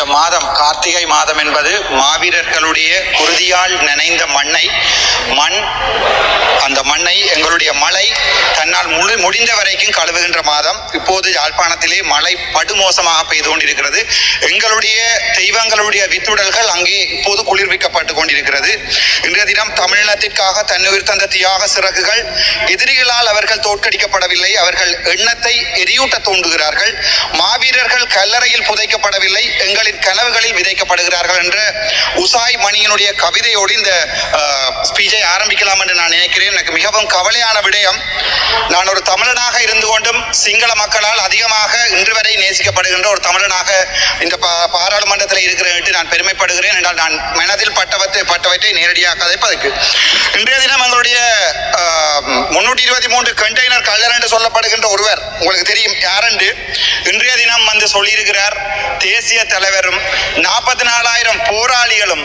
இந்த மாதம் கார்த்திகை மாதம் என்பது மாவீரர்களுடைய குருதியால் நினைந்த மண்ணை மண் அந்த மண்ணை எங்களுடைய மழை தன்னால் முழு முடிந்த வரைக்கும் கழுவுகின்ற மாதம். இப்போது யாழ்ப்பாணத்திலே மழை படுமோசமாக பெய்து கொண்டிருக்கிறது. எங்களுடைய தெய்வங்களுடைய வித்துடல்கள் அங்கே இப்போது குளிர்விக்கப்பட்டு கொண்டிருக்கிறது. இன்றைய தினம் தமிழினத்திற்காக தன்னுயிர் தந்த தியாக சிறகுகள் எதிரிகளால் அவர்கள் தோற்கடிக்கப்படவில்லை. அவர்கள் எண்ணத்தை எரியூட்ட தூண்டுகிறார்கள் மாவீரர்கள் கல்லறையில் புதைக்கப்படவில்லை. எங்களின் கனவுகளில் விதைக்கப்படுகிறார்கள் என்ற உசாய் மணியினுடைய கவிதையோடு இந்த ஸ்பீச்சை ஆரம்பிக்கலாம் என்று நான் நினைக்கிறேன். எனக்கு மிகவும் கவலையான விடயம் நான் ஒரு தமிழனாக இருந்து கொண்டும் சிங்கள மக்களால் அதிகமாக இன்று வரை நேசிக்கப்படுகின்ற ஒரு தமிழனாக இந்த பாராளுமன்றத்தில் இருக்கிறேன் என்று நான் பெருமைப்படுகிறேன் என்றால் நான் மனதில் பட்டவற்றை பட்டவற்றை நேரடியாக கதைப்பதற்கு இன்றைய தினம் எங்களுடைய முன்னூற்றி இருபத்தி மூன்று கண்டெய்னர் கல்லர் என்று சொல்லப்படுகின்ற ஒருவர் உங்களுக்கு தெரியும் யாரென்று இன்றைய தினம் வந்து சொல்லியிருக்கிறார் தேசிய தலைவரும் நாற்பத்தி நாலாயிரம் போராளிகளும்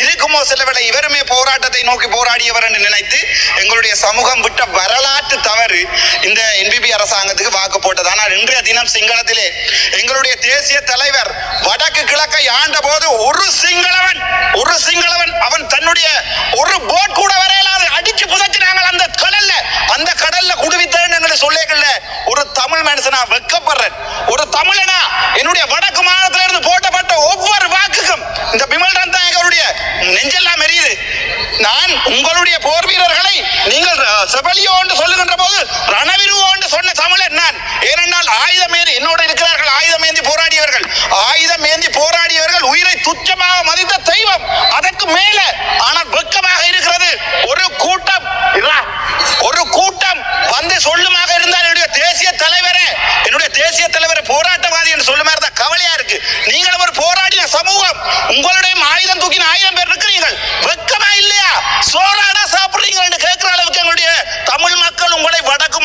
இருக்குமோ சிலவேளை இவருமே போராட்டத்தை நோக்கி போராடியவர் என்று நினைத்து எங்களுடைய சமூகம் விட்ட வரலாற்று தவறு இந்த என்பிபி அரசாங்கத்துக்கு வாக்கு போட்டது. ஆனால் இன்றைய தினம் சிங்களத்திலே எங்களுடைய தேசிய தலைவர் வடக்கு கிழக்கை ஆண்ட போது ஒரு சிங்களவன் ஒரு சிங்களவன் அவன் தன்னுடைய ஒரு போட் கூட வரையலாது அடிச்சு புதைச்சினாங்க அந்த கடல்ல அந்த கடல்ல குடுவித்தேன்னு எங்களை சொல்லேகல்ல ஒரு தமிழ் மனுஷனா வெக்கப்படுறேன் ஒரு தமிழனா என்னுடைய வடக்கு மாநிலத்தில இருந்து போட்டப்பட்ட ஒவ்வொரு வாக்குக்கும் இந்த பிமல் ரந்தாயகருடைய நெஞ்செல்லாம் எரியுது நான் உங்களுடைய போர் வீரர்களை நீங்கள் செபலியோ என்று சொல்லுகின்ற போது ரணவிருவோ என்று சொன்ன தமிழன் நான். ஏனென்றால் ஆயுதம் ஏந்தி என்னோட இருக்கிறார்கள் ஆயுதம் ஏந்தி போராடியவர்கள். ஆயுதம் ஏந்தி போராடியவர்கள் உயிரை துச்சமாக மதித்த தெய்வம் அதற்கு மேல ஆனால் வெட்கமாக இருக்கிறது ஒரு கூட்டம் இல்லா, ஒரு கூட்டம் வந்து சொல்லுமாக இருந்தால் என்னுடைய தேசிய தலைவரே என்னுடைய தேசிய தலைவரை போராட்டவாதி என்று சொல்லும் மாதிரி தான் கவலையா இருக்கு நீங்களும் ஒரு போராடின சமூகம் உங்களுடைய ஆயுதம் தூக்கின ஆயிரம் பேர் இருக்கிறீர்கள் வெக்கமா இல்லையா சோறாடா சாப்பிடுறீங்க என்று கேட்கிற அளவுக்கு எங்களுடைய தமிழ் மக்கள் உங்களை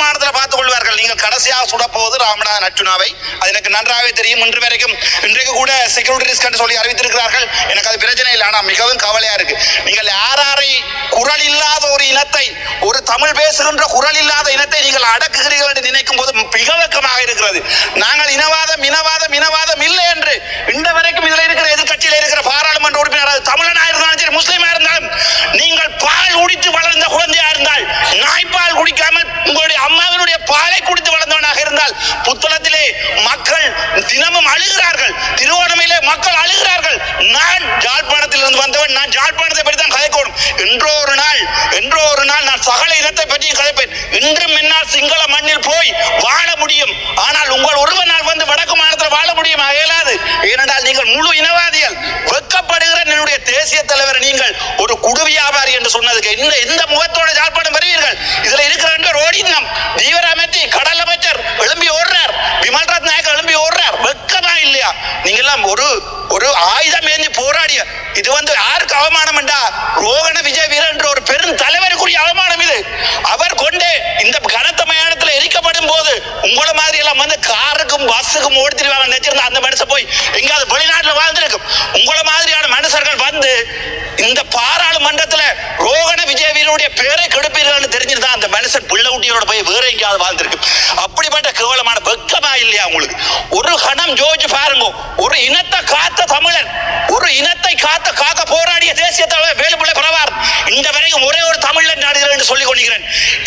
வடக்கு பார்த்துக் கொள்வார்கள் நீங்கள் கடைசியாக சுடப்போவது ராமநாதன் அர்ச்சுனாவை அது எனக்கு நன்றாகவே தெரியும். இன்று வரைக்கும் இன்றைக்கு கூட செக்யூரிட்டி ரிஸ்க் என்று சொல்லி அறிவித்திருக்கிறார்கள். எனக்கு அது பிரச்சனை இல்லை. ஆனால் மிகவும் கவலையா இருக்கு. நீங்கள் யாராரை குரல் இல்லாத ஒரு இனத்தை ஒரு தமிழ் பேசுகின்ற குரல் இல்லாத இனத்தை நீங்கள் அடக்குகிறீர்கள் என்று நினைக்கும் போது மிக வெக்கமாக இருக்கிறது. நாங்கள் இனவாதம் இனவாதம் இனவாதம் இல்லை என்று இன்று வரைக்கும் இதில் இருக்கிற எதிர்கட்சியில் இருக்கிற பாராளுமன்ற உறுப்பினர் தமிழனாக இருந்தாலும் சரி முஸ்லீமா இருந்தாலும் நீங்கள் பால் உடித்து வளர்ந்த குழந்தை இருந்தால் நாய்ப்பால் குடிக்காமல் உங்களுடைய அம்மாவினுடைய பாலை குடித்து வளர்ந்தவனாக இருந்தால் புத்தளத்திலே மக்கள் தினமும் அழுகிறார்கள். திருவோணமையிலே மக்கள் அழுகிறார்கள். நான் ஜாழ்ப்பாணத்தில் இருந்து வந்தவன் நான் ஜாழ்ப்பாணத்தை பற்றி தான் கதைக்கணும். என்றோ ஒரு நாள் என்றோ ஒரு நாள் நான் சகல இனத்தை பற்றி கதைப்பேன். இன்றும் என்னால் சிங்கள மண்ணில் போய் வாழ முடியும். ஆனால் உங்கள் ஒருவனால் வந்து வடக்கு மாநிலத்தில் வாழ முடியும்? இயலாது. ஏனென்றால் நீங்கள் முழு இனவாதிகள். வெக்கப்படுகிற என்னுடைய தேசிய தலைவர் நீங்கள் ஒரு குடு வியாபாரி என்று சொன்னதுக்கு இந்த இந்த முகத்தோட ஜாழ்ப்பாணம் பெறுவீர்கள் இதுல இருக்கிற ரெண்டு பேர் ஓடினம் தீவிர அமைத்தி கடல் அமைச்சர் எழும்பி ஓடுறார் விமல் ரத் நாயக் எழும்பி ஓடுறார் வெக்கமா இல்லையா நீங்க எல்லாம் ஒரு ஒரு ஆயுதம் ஏந்தி போராடிய. இது வந்து யாருக்கு அவமானம் என்றா ரோகண விஜய் வீரன் என்ற ஒரு பெரும் தலைவருக்குரிய அவமானம் இது. அவர் கொண்டே இந்த கனத்த மயானத்தில் எரிக்கப்படும் போது உங்களை மாதிரி எல்லாம் வந்து காருக்கும் பஸ்ஸுக்கும் ஓடித்திருவாங்க நினைச்சிருந்தா அந்த மனுஷன் போய் எங்காவது வெளிநாட்டில் வாழ்ந்திருக்கும். உங்களை மாதிரியான மனுஷர்கள் வந்து இந்த பாராளுமன்றத்தில் ரோகண விஜய் வீரனுடைய பேரை கெடுப்பீர்கள்னு தெரிஞ்சிருந்தா அந்த மனுஷன் பிள்ளை குட்டியோட போய் வேற எங்கேயாவது வாழ்ந்திருக்கும். அப்படிப்பட்ட கேவலமான வெக்கமா இல்லையா உங்களுக்கு? ஒரு கணம் ஜோதிச்சு பார். ஒரு இனத்தை காத்த தமிழன் ஒரு இனத்தை காத்த காக்க போராடிய தேசிய தலைவர் வேலுப்பிள்ளை பிரபார் இந்த வரைக்கும் ஒரே ஒரு தமிழன் நாடுகிறேன் என்று சொல்லிக் கொள்கிறேன்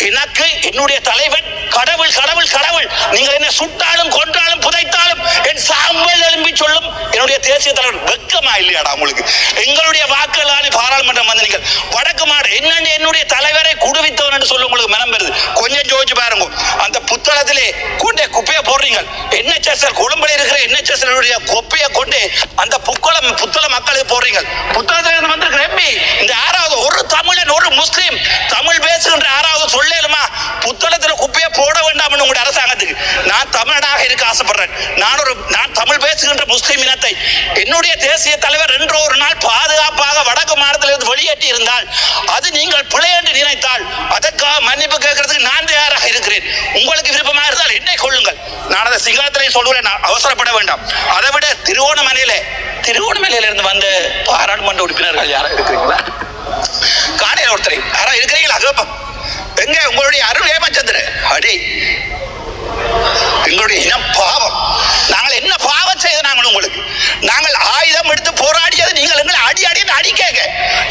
எனக்கு என்னுடைய தலைவன் கடவுள் கடவுள் கடவுள். நீங்கள் என்ன சுட்டாலும் கொன்றாலும் புதைத்தாலும் என் சாம்பல் எழும்பி சொல்லும் என்னுடைய தேசிய தலைவர். வெக்கமா இல்லையாடா உங்களுக்கு? எங்களுடைய வாக்குகளான பாராளுமன்றம் வந்து நீங்கள் வடக்கு மாடு என்னென்ன என்னுடைய தலைவரை குடுவித்த என்று சொல்லி உங்களுக்கு மனம் வருது. கொஞ்சம் ஜோதிச்சு பாருங்க. அந்த புத்தகத்திலே கூட்டே குப்பையை போடுறீங்க. என்ஹெச்எஸ் கொழும்புல இருக்கிற என்ஹெச்எஸ் குப்பையை கொண்டு அந்த புத்தளம் புத்தள மக்களுக்கு போடுறீங்க. புத்தகத்தில் வந்திருக்கிற எம்பி இந்த ஆறாவது ஒரு தமிழன் ஒரு முஸ்லீம் தமிழ் பேசுகின்ற ஆறாவது சொல்லலுமா புத்தளத்தில் குப்பையை போட வேண்டாம்னு உங்களுடைய அரசாங்கத்துக்கு. நான் தமிழனாக இருக்க ஆசைப்படுறேன். நான் ஒரு நான் தமிழ் பேசுகின்ற முஸ்லீம் இனத்தை என்னுடைய தேசிய தலைவர் என்று ஒரு நாள் பாதுகாப்பாக வடக்கு மாநிலத்திலிருந்து வெளியேற்றி இருந்தால் அது நீங்கள் பிழை என்று நினைத்தால் அதற்காக மன்னிப்பு கேட்கறதுக்கு நான் தயாராக இருக்கிறேன் உங்களுக்கு விருப்பமாக இருந்தால் என்னை கொள்ளுங்கள் நான் அதை சிங்களத்திலே சொல்கிறேன் அவசரப்பட வேண்டாம். அதை விட திருவோணமலையில திருவோணமலையில இருந்து வந்த பாராளுமன்ற உறுப்பினர்கள் யாரும் இருக்கிறீங்களா? காணையில் ஒருத்தரை. யாரா இருக்கிறீங்களா? அகப்பம். எங்க? உங்களுடைய அருள் ஏமாச்சந்திர அடே எங்களுடைய இனம் பாவம். நாங்கள் என்ன பாவம் செய்த நாங்கள் உங்களுக்கு? நாங்கள் ஆயுதம் எடுத்து போராடியது நீங்கள் எங்களை அடி அடி அடி கேட்க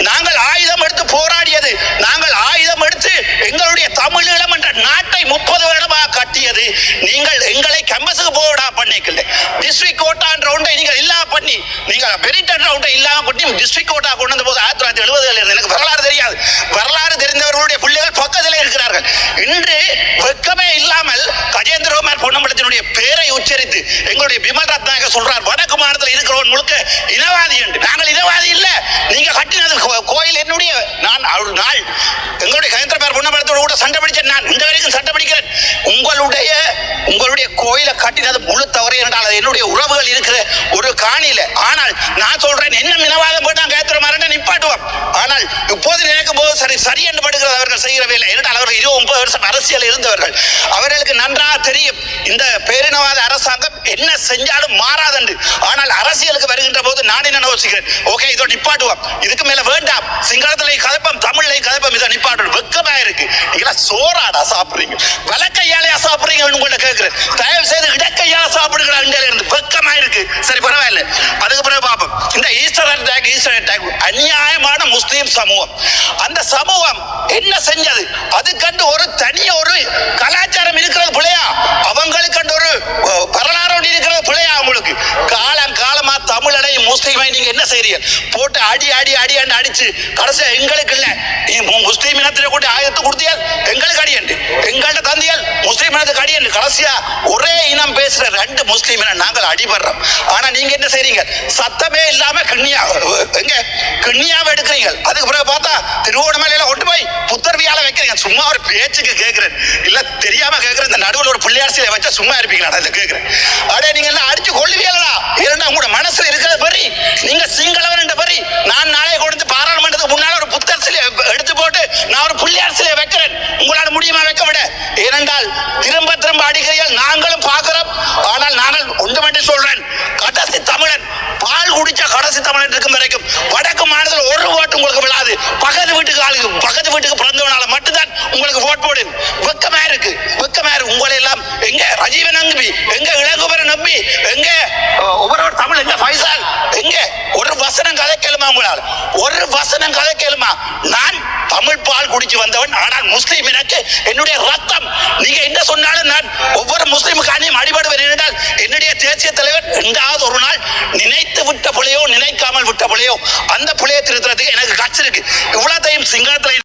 நாங்கள் ஆயுதம் எடுத்து போராடியது நாங்கள் ஆயுதம் எடுத்து எங்களுடைய தமிழீழம் என்ற நாட்டை முப்பது வருடமாக கட்டியது நீங்கள் எங்களை கம்பஸுக்கு போடா பண்ணிக்கல. டிஸ்ட்ரிக்ட் கோட்டான்ற ஒன்றை நீங்கள் இல்லாமல் பண்ணி நீங்கள் பெரிட்டன் ஒன்றை இல்லாம பண்ணி டிஸ்ட்ரிக்ட் கோட்டா கொண்டு வந்த போது ஆயிரத்தி தொள்ளாயிரத்தி எழுபதுல இருந்து எனக்கு வரலாறு தெரியாது. வரலாறு தெரிந்தவர்களுடைய பிள்ளைகள் பக்கத்தில் இருக்கிறார்கள். இன்று வெக்கமே இல்லாமல் கஜேந்திரகுமார் பொன்னம்பலத்தினுடைய பேரை உச்சரித்து எங்களுடைய பிமல் ரத்னாக சொல்றார் வடக்கு மாநிலத்தில் இருக்கிறவன் முழுக்க இனவாதி என்று. நாங்கள் இனவாதி இல்லை. நீங்க கட்டினது கோயில் என்னுடைய நான் ஒரு நாள். காட்டினது முழு தவறு என்றால் அது என்னுடைய உறவுகள் இருக்கிற ஒரு காணியில. ஆனால் நான் சொல்றேன் என்ன மினவாதம் போட்டு நான் கஜேந்திரகுமாரன் நிப்பாட்டுவோம். ஆனால் இப்போது சரி சரி என்று படுகிறது அவர்கள் செய்கிற வேலை என்றால் அவர்கள் இருபது ஒன்பது வருஷம் அரசியல் இருந்தவர்கள். அவர்களுக்கு நன்றாக தெரியும். இந்த பேரினவாத அரசாங்கம் என்ன செஞ்சாலும் மாறாதென்று. ஆனால் அரசியலுக்கு வருகின்ற போது நான் என்ன யோசிக்கிறேன்? ஓகே இதோ நிப்பாட்டுவோம். இதுக்கு மேல வேண்டாம். சிங்களத்திலே கதப்பம் தமிழ்ல கதப்பம் இதை நிப்பாட்டு வெக்கமா இருக்கு. நீங்களா சோறாடா சாப்பிடுறீங்க. வலக்கையாலையா சாப்பிடுறீங்க உங்களை கேட்கிறேன். தயவு செய்து இடக்கையால சாப்பிடுகிற இந்தியால இருந்து வெக்கமா இருக்கு. சரி பரவாயில்ல. அதுக்கு பிறகு பார்ப்போம். இந்த ஈஸ்டர் அட்டாக் ஈஸ்டர் அட்டாக் அநியாயமான முஸ்லீம் சமூகம். அந்த சமூகம் என்ன செஞ்சது? அதுக்கண்டு ஒரு தனி ஒரு கலாச்சாரம் இருக்கிறது பிள்ளையா? அவங்களுக்கு கண்டு ஒரு வரலாறு ஒன்று இருக்கிறது பிள்ளையா அவங்களுக்கு? காலம் காலமா தமிழனை முஸ்லீமை நீங்க என்ன செய்றீங்க? போட்டு அடி அடி அடி அண்டு அடிச்சு கடைசியா எங்களுக்கு இல்லை. நீ முஸ்லீம் இனத்திலே கூட ஆயத்து கொடுத்தியால் எங்களுக்கு அடியண்டு. எங்கள்ட்ட எங்களுக்கு முஸ்லீம் என்று கடைசியா ஒரே இனம் பேசுற ரெண்டு முஸ்லீம் இனம் நாங்கள் அடிபடுறோம். ஆனா நீங்க என்ன செய்றீங்க? சத்தமே இல்லாம கிண்ணியா எங்க? கிண்ணியாவை எடுக்கிறீங்க. அதுக்கு பிறகு பார்த்தா திருவோணமலையில கொண்டு போய் புத்தர்வியால வைக்கிறீங்க. சும்மா ஒரு பேச்சுக்கு கேட்கிறேன் இல்ல தெரியாம கேட்கிறேன் இந்த நடுவில் ஒரு பிள்ளையார் சிலை வச்சா சும்மா இருப்பீங்களா? இல்ல கேட்கிறேன் அடே நீங்க எல்லாம் அடிச்சு கொள்ளுவீங்களா? இரண்டா உங்களோட மனசுல இருக்கிற பெரிய நீங்க சிங்களம் என்ற பரி நான் நாளை கொண்டு பாராளுமன்றத்துக்கு முன்னால ஒரு புத்தர் சிலை எடுத்து போட்டு நான் ஒரு பிள்ளையார் சிலை வைக்கிறேன் உங்களால் முடியுமா வைக்க விட ஏனென்றால் திரும்ப திரும்ப அடிக்கிறீர்கள் நாங்களும் பார்க்கிறோம் ஆனால் நாங்கள் ஒன்று மட்டும் சொல்றேன் கடைசி தமிழன் பால் குடிச்ச கடைசி தமிழன் இருக்கும் வரைக்கும் வடக்கு மாநிலத்தில் ஒரு ஓட்டு உங்களுக்கு விழாது பக்கத்து வீட்டுக்கு ஆளுக்கு பக்கத்து வீட்டுக்கு பிறந்தவனால மட்டும்தான் உங்களுக்கு வெக்கமா இருக்கு. வெக்கமா இருக்கு உங்களை எல்லாம் எங்க ரஜீவன் நம்பி எங்க இளங்குபரன் நம்பி எங்க ஒவ்வொரு தமிழ் எங்க பைசால் எங்க? ஒரு வசனம் கதை கேளுமா உங்களால்? ஒரு வசனம் கதை கேளுமா? நான் தமிழ் பால் குடிச்சு வந்தவன் ஆனால் முஸ்லீம் எனக்கு என்னுடைய ரத்தம். நீங்க என்ன சொன்னாலும் நான் ஒவ்வொரு முஸ்லீமுக்கு அணியும் அடிபடுவேன் என்றால் என்னுடைய தேசிய தலைவர் எங்காவது ஒரு நாள் நினைத்து விட்ட பிள்ளையோ நினைக்காமல் விட்ட பிள்ளையோ அந்த பிள்ளையை திருத்துறதுக்கு எனக்கு கட்சி இருக்கு.